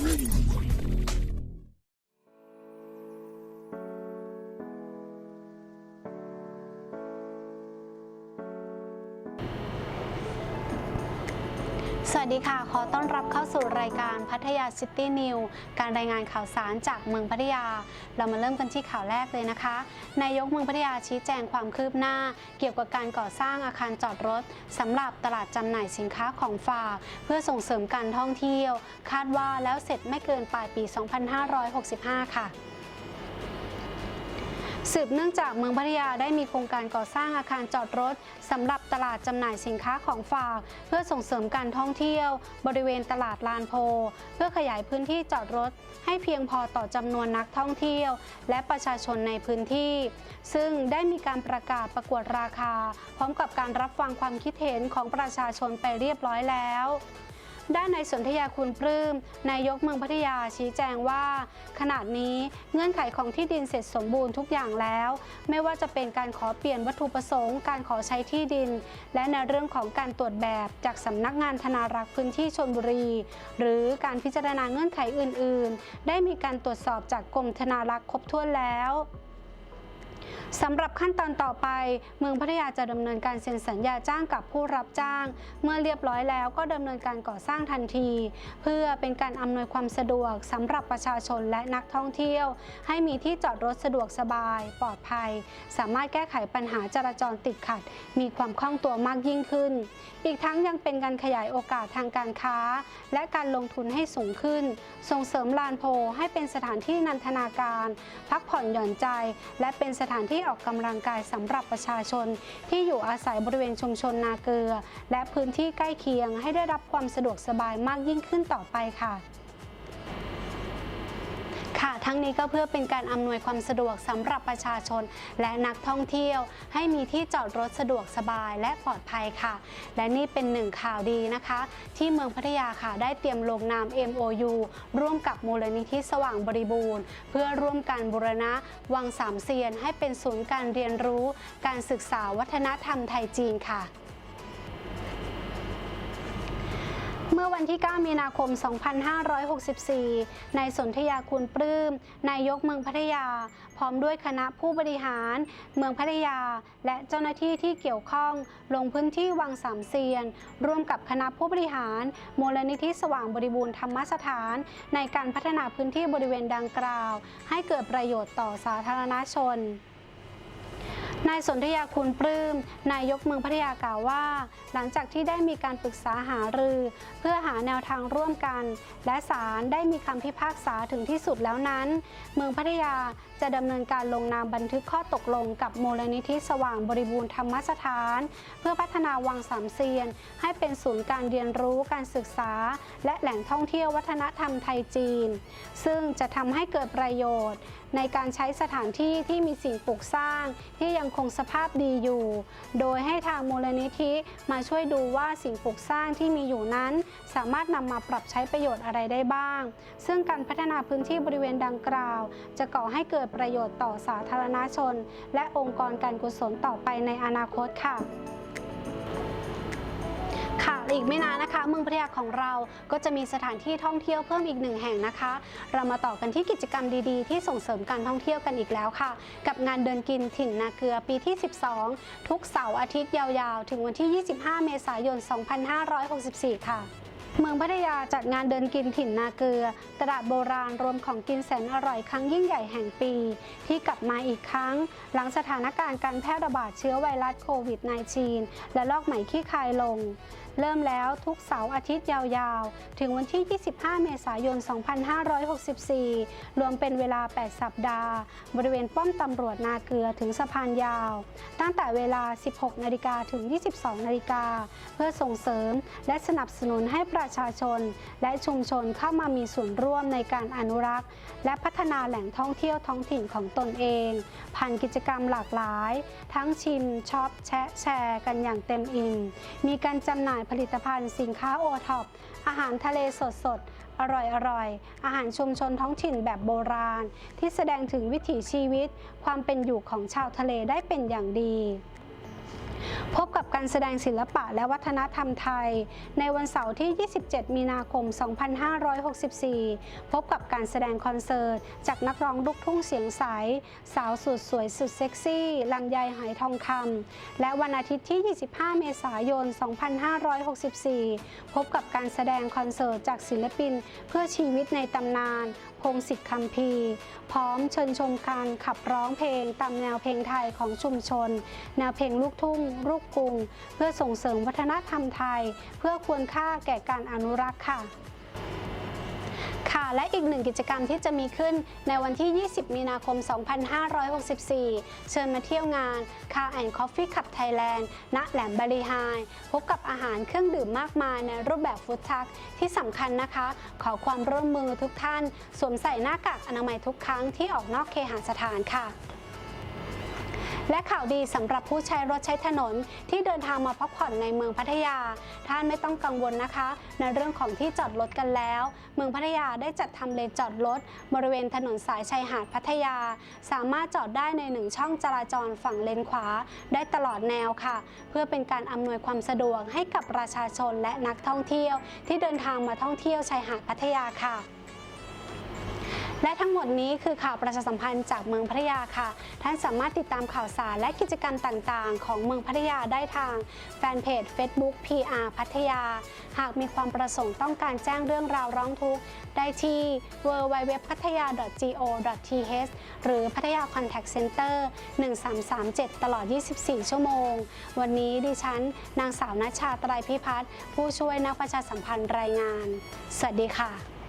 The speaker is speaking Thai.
Ready. สวัสดีค่ะ ขอต้อนรับเข้าสู่รายการพัทยาซิตี้นิวการรายงานข่าวสารจากเมืองพัทยา เรามาเริ่มกันที่ข่าวแรกเลยนะคะ นายกเมืองพัทยาชี้แจงความคืบหน้า เกี่ยวกับการก่อสร้างอาคารจอดรถสำหรับตลาดจำหน่ายสินค้าของฝาก เพื่อส่งเสริมการท่องเที่ยว คาดว่าแล้วเสร็จไม่เกินปลายปี 2565 ค่ะ สืบเนื่องจากเมืองพัทยาได้มีโครงการก่อสร้างอาคารจอดรถสำหรับตลาดจำหน่ายสินค้าของฝาก เพื่อส่งเสริมการท่องเที่ยว บริเวณตลาดลานโพ เพื่อขยายพื้นที่จอดรถ ให้เพียงพอต่อจำนวนนักท่องเที่ยว และประชาชนในพื้นที่ ซึ่งได้มีการประกาศประกวดราคา พร้อมกับการรับฟังความคิดเห็นของประชาชนไปเรียบร้อยแล้ว ด้านในายสนธยาคุณปลื้มนายกเมืองพัทยาชี้แจงว่า ขณะนี้เงื่อนไขของที่ดินเสร็จสมบูรณ์ทุกอย่างแล้ว ไม่ว่าจะเป็นการขอเปลี่ยนวัตถุประสงค์ การขอใช้ที่ดิน และในเรื่องของการตรวจแบบจากสำนักงานธนารักษ์พื้นที่ชนบุรี หรือการพิจารณาเงื่อนไขอื่น ๆ ได้มีการตรวจสอบจากกรมธนารักษ์ครบถ้วนแล้ว สำหรับขั้นตอนต่อไป เมืองพัทยาจะดำเนินการเซ็นสัญญาจ้างกับผู้รับจ้าง เมื่อเรียบร้อยแล้วก็ดำเนินการก่อสร้างทันที เพื่อเป็นการอำนวยความสะดวกสำหรับประชาชนและนักท่องเที่ยว ให้มีที่จอดรถสะดวกสบาย ปลอดภัย สามารถแก้ไขปัญหาจราจรติดขัด มีความคล่องตัวมากยิ่งขึ้น อีกทั้งยังเป็นการขยายโอกาสทางการค้า และการลงทุนให้สูงขึ้น ส่งเสริมลานโพให้เป็นสถานที่นันทนาการ พักผ่อนหย่อนใจ และเป็นสถานถานที่ออกกำลังกายสำหรับประชาชน ที่อยู่อาศัยบริเวณชุมชนนาเกลือ และพื้นที่ใกล้เคียงให้ได้รับความสะดวกสบายมากยิ่งขึ้นต่อไปค่ะ ทั้งนี้ก็เพื่อเป็นการอำนวยความสะดวกสำหรับประชาชน และนักท่องเที่ยว ให้มีที่จอดรถสะดวกสบายและปลอดภัยค่ะ และนี่เป็นหนึ่งข่าวดีนะคะ ที่เมืองพัทยาค่ะ ได้เตรียมลงนาม MOU ร่วมกับมูลนิธิสว่างบริบูรณ์ เพื่อร่วมกันบูรณะวังสามเซียน ให้เป็นศูนย์การเรียนรู้ การศึกษาวัฒนธรรมไทยจีนค่ะ มื่อวันที่ 9 มีนาคม 2564 นายสนธยาคุณปลื้ม นายกเมืองพัทยา พร้อมด้วยคณะผู้บริหาร เมืองพัทยา และเจ้าหน้าที่ที่เกี่ยวข้อง ลงพื้นที่วังสามเซียน ร่วมกับคณะผู้บริหาร มูลนิธิสว่างบริบูรณ์ธรรมสถาน ในการพัฒนาพื้นที่บริเวณดังกล่าว ให้เกิดประโยชน์ต่อสาธารณชน นายสนธยาคุณปลื้ม นายกเมืองพัทยากล่าวว่า หลังจากที่ได้มีการปรึกษาหารือ เพื่อหาแนวทางร่วมกัน และศาลได้มีคำพิพากษาถึงที่สุดแล้วนั้น เมืองพัทยาจะดำเนินการลงนามบันทึกข้อตกลงกับมูลนิธิสว่างบริบูรณ์ธรรมสถาน เพื่อพัฒนาวังสามเซียน ให้เป็นศูนย์การเรียนรู้การศึกษา และแหล่งท่องเที่ยววัฒนธรรมไทยจีน ซึ่งจะทำให้เกิดประโยชน์ ในการใช้สถานที่ที่มีสิ่งปลูกสร้างที่ยังคงสภาพดีอยู่ โดยให้ทางมูลนิธิมาช่วยดูว่าสิ่งปลูกสร้างที่มีอยู่นั้น สามารถนำมาปรับใช้ประโยชน์อะไรได้บ้าง ซึ่งการพัฒนาพื้นที่บริเวณดังกล่าว จะก่อให้เกิดประโยชน์ต่อสาธารณชน และองค์กรการกุศลต่อไปในอนาคตค่ะ อีกไม่นานนะคะ เมืองพัทยาของเราก็จะมีสถานที่ท่องเที่ยวเพิ่มอีกหนึ่งแห่งนะคะ เรามาต่อกันที่กิจกรรมดีๆ ที่ส่งเสริมการท่องเที่ยวกันอีกแล้วค่ะ กับงานเดินกินถิ่นนาเกลือปีที่ 12 ทุกเสาร์อาทิตย์ยาวๆ ถึงวันที่ 25 เมษายน 2564 ค่ะเมืองพัทยาจัดงานเดินกินถิ่นนาเกลือ ตลาดโบราณรวมของกินแสนอร่อยครั้งยิ่งใหญ่แห่งปี ที่กลับมาอีกครั้ง หลังสถานการณ์การแพร่ระบาดเชื้อไวรัสโควิด -19 และลอกใหม่ขี้คายลงเริ่มแล้วทุกเสาร์อาทิตย์ยาวๆ ถึงวันที่ 25 เมษายน 2564 รวมเป็นเวลา 8 สัปดาห์ บริเวณป้อมตำรวจนาเกลือถึงสะพานยาว ตั้งแต่เวลา 16 นาฬิกาถึง 22 นาฬิกา เพื่อส่งเสริมและสนับสนุนให้ประชาชน และชุมชนเข้ามามีส่วนร่วมในการอนุรักษ์ และพัฒนาแหล่งท่องเที่ยวท้องถิ่นของตนเอง ผ่านกิจกรรมหลากหลาย ทั้งชิมช็อปแชะแชร์ กันอย่างเต็มอิ่มมีการจำหน่ายผลิตภัณฑ์สินค้าโอท็อปอาหารทะเลสดสดๆอร่อยอร่อยๆอาหารชุมชนท้องถิ่นแบบโบราณ ที่แสดงถึงวิถีชีวิต ความเป็นอยู่ของชาวทะเลได้เป็นอย่างดี พบกับ การแสดงศิลปะและวัฒนธรรมไทย ในวันเสาร์ที่ 27 มีนาคม 2564 พบกับการแสดงคอนเสิร์ต จากนักร้องลูกทุ่งเสียงใส สาวสุดสวยสุดเซ็กซี่ลำไยไหทองคำและวันอาทิตย์ที่ 25 เมษายน 2564 พบกับการแสดงคอนเสิร์ตจากศิลปินเพื่อชีวิตในตำนาน พงศิษฐ์คำพีร์พร้อมเชิญชมการขับร้องเพลงตามแนวเพลงไทยของชุมชน แนวเพลงลูกทุ่งลูกกรุง เพื่อส่งเสริมวัฒนธรรมไทย เพื่อควรค่าแก่การอนุรักษ์ค่ะ ค่ะ และอีกหนึ่งกิจกรรมที่จะมีขึ้นในวันที่ 20 มีนาคม 2564 เชิญมาเที่ยวงาน Car and Coffee Cup Thailand ณแหลมบาลีไฮพบกับอาหารเครื่องดื่มมากมายในรูปแบบฟู้ดทักที่สำคัญนะคะ ขอความร่วมมือทุกท่าน สวมใส่หน้ากากอนามัยทุกครั้งที่ออกนอกเคหสถานค่ะ และข่าวดีสำหรับผู้ใช้รถใช้ถนนที่เดินทางมาพักผ่อนในเมืองพัทยา ท่านไม่ต้องกังวลนะคะ ในเรื่องของที่จอดรถกันแล้ว เมืองพัทยาได้จัดทำเลนจอดรถบริเวณถนนสายชายหาดพัทยา สามารถจอดได้ในหนึ่งช่องจราจรฝั่งเลนขวา ได้ตลอดแนวค่ะ เพื่อเป็นการอำนวยความสะดวกให้กับประชาชนและนักท่องเที่ยว ที่เดินทางมาท่องเที่ยวชายหาดพัทยาค่ะ และทั้งหมดนี้คือข่าวประชาสัมพันธ์จากเมืองพัทยาค่ะ ท่านสามารถติดตามข่าวสารและกิจกรรมต่างๆ ของเมืองพัทยาได้ทางแฟนเพจ Facebook PR พัทยา หากมีความประสงค์ต้องการแจ้งเรื่องราวร้องทุกข์ได้ที่ www พัทยา go.th หรือพัทยา Contact Center 1337 ตลอด 24 ชั่วโมง วันนี้ดิฉัน นางสาวนัชชาตรพิพัฒน์ผู้ช่วยนักประชาสัมพันธ์รายงาน สวัสดีค่ะ